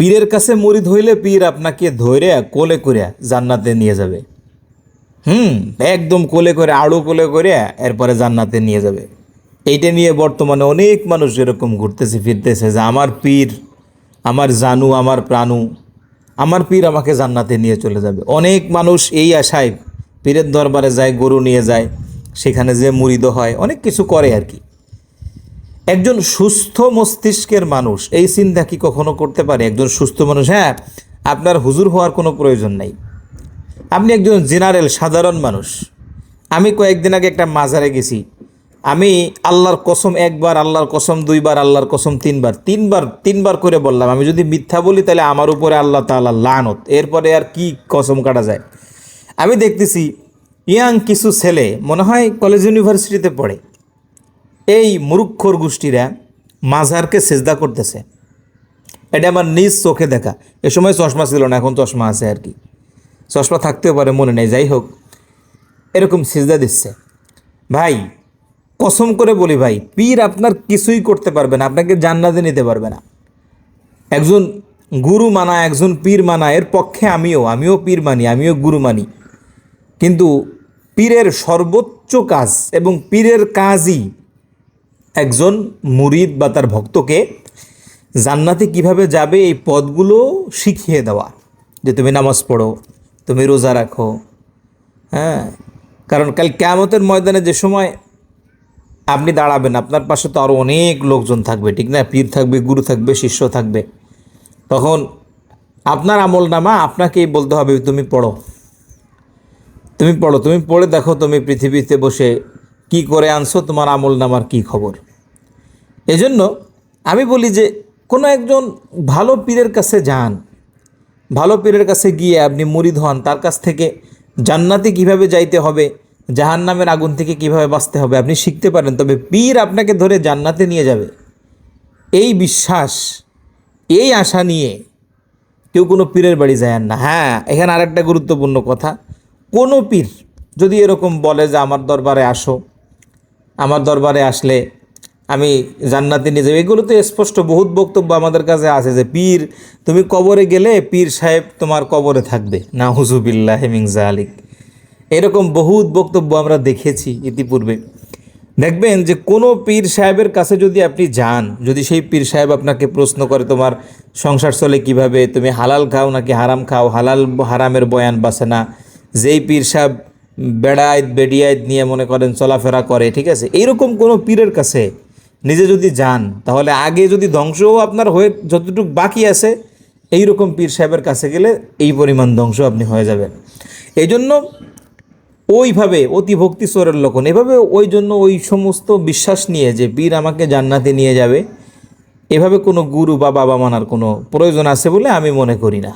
পীরের কাছে মরিদ হইলে পীর আপনাকে ধরে কোলে করে জান্নাতে নিয়ে যাবে। হুম, একদম কোলে করে আড়ু কোলে করে এরপরে জান্নাতে নিয়ে যাবে। এইটা নিয়ে বর্তমানে অনেক মানুষ এরকম ঘুরতেছে, ফিরতেছে যে আমার পীর, আমার জানু, আমার প্রাণু, আমার পীর আমাকে জান্নাতে নিয়ে চলে যাবে। অনেক মানুষ এই আশায় পীরের দরবারে যায়, গরু নিয়ে যায়, সেখানে যে মুরিদ হয়, অনেক কিছু করে আর কি। একজন সুস্থ মস্তিষ্কের মানুষ, এই চিন্তা কি কখনো করতে পারে? একজন সুস্থ মানুষ হ্যাঁ আপনার হুজুর হওয়ার কোনো প্রয়োজন নাই। আপনি একজন জেনারেল, সাধারণ মানুষ। আমি কয়েকদিন আগে একটা মাজারে গেছি। আমি আল্লাহর কসম একবার, আল্লাহর কসম দুইবার, আল্লাহর কসম তিনবার তিনবার তিনবার করে বললাম, আমি যদি মিথ্যা বলি তাহলে আমার উপরে আল্লাহ তাআলা লানত। এরপরে আর কি কসম কাটা যায়? আমি দেখতেছি ইয়াং কিছু ছেলে, মনে হয় কলেজ ইউনিভার্সিটিতে পড়ে। এই মুরুক্ষর গোষ্ঠীরা মাঝারকে সেজদা করতেছে। এটা আমার নিজ চোখে দেখা। এ সময় চশমা ছিল না, এখন চশমা আছে আর কি। চশমা থাকতেও পারে, মনে নেই, যাই হোক। এরকম সিজদা দিচ্ছে। ভাই, কসম করে বলি ভাই, পীর আপনার কিছুই করতে পারবে না, আপনাকে জান্নাতে নিতে পারবে না। একজন গুরু মানা, একজন পীর মানা, এর পক্ষে আমিও আমিও পীর মানি, আমিও গুরু মানি। কিন্তু পীরের সর্বোচ্চ কাজ এবং পীরের কাজই একজন মুরিদ বা তার ভক্তকে জান্নাতে কীভাবে যাবে এই পদগুলো শিখিয়ে দেওয়া। যে তুমি নামাজ পড়ো, তুমি রোজা রাখো হ্যাঁ? কারণ কাল কেয়ামতের ময়দানে যে সময় আপনি দাঁড়াবেন, আপনার পাশে তো আরও অনেক লোকজন থাকবে, ঠিক না? পীর থাকবে, গুরু থাকবে, শিষ্য থাকবে। তখন আপনার আমল নামা আপনাকেই বলতে হবে, তুমি পড়ো। তুমি পড়ো, তুমি পড়ে দেখো, তুমি পৃথিবীতে বসে কি করে আনছো? তোমার আমল নামার কী খবর? এজন্য আমি বলি যে, কোনো একজন ভালো পীরের কাছে যান, ভালো পীরের কাছে গিয়ে আপনি মুরিদ হন, তার কাছ থেকে জান্নাতে কীভাবে যাইতে হবে জাহান নামের আগুন থেকে কীভাবে বাঁচতে হবে, আপনি শিখতে পারেন। তবে পীর আপনাকে ধরে জান্নাতে নিয়ে যাবে। এই বিশ্বাস, এই আশা নিয়ে কেউ কোনো পীরের বাড়ি যায় না। হ্যাঁ এখানে আরেকটা গুরুত্বপূর্ণ কথা, কোনো পীর যদি এরকম বলে যে, আমার দরবারে আসো আমার দরবারে আসলে আমি জান্নাতে নিয়ে যাব এগুলো তো স্পষ্ট বহুত বক্তব্য আমাদের কাছে আছে যে পীর, তুমি কবরে গেলে পীর সাহেব তোমার কবরে থাকবে। না হুজুবিল্লাহ হেমিংজা আলিক এরকম বহুত বক্তব্য আমরা দেখেছি ইতিপূর্বে। দেখবেন যে কোনো পীর সাহেবের কাছে যদি আপনি যান, যদি সেই পীর সাহেব আপনাকে প্রশ্ন করে তোমার সংসার চলে কীভাবে, তুমি হালাল খাও নাকি হারাম খাও, হালাল হারামের বয়ান বাসে না, যেই পীর সাহেব বেড়ায়, বেডিয়ায় নিয়ে মনে করেন চলাফেরা করে, ঠিক আছে? এইরকম কোনো পীরের কাছে নিজে যদি যান, তাহলে আগে যদি ধ্বংসও আপনার হয়ে যতটুকু বাকি আছে এই রকম পীর সাহেবের কাছে গেলে এই পরিমাণ ধ্বংস আপনি হয়ে যাবেন। এই জন্য ওইভাবে অতি ভক্তি স্বরের লক্ষণ এভাবে ওই জন্য ওই সমস্ত বিশ্বাস নিয়ে যে পীর আমাকে জান্নাতে নিয়ে যাবে, এভাবে কোনো গুরু বা বাবা মানার কোনো প্রয়োজন আছে বলে আমি মনে করি না।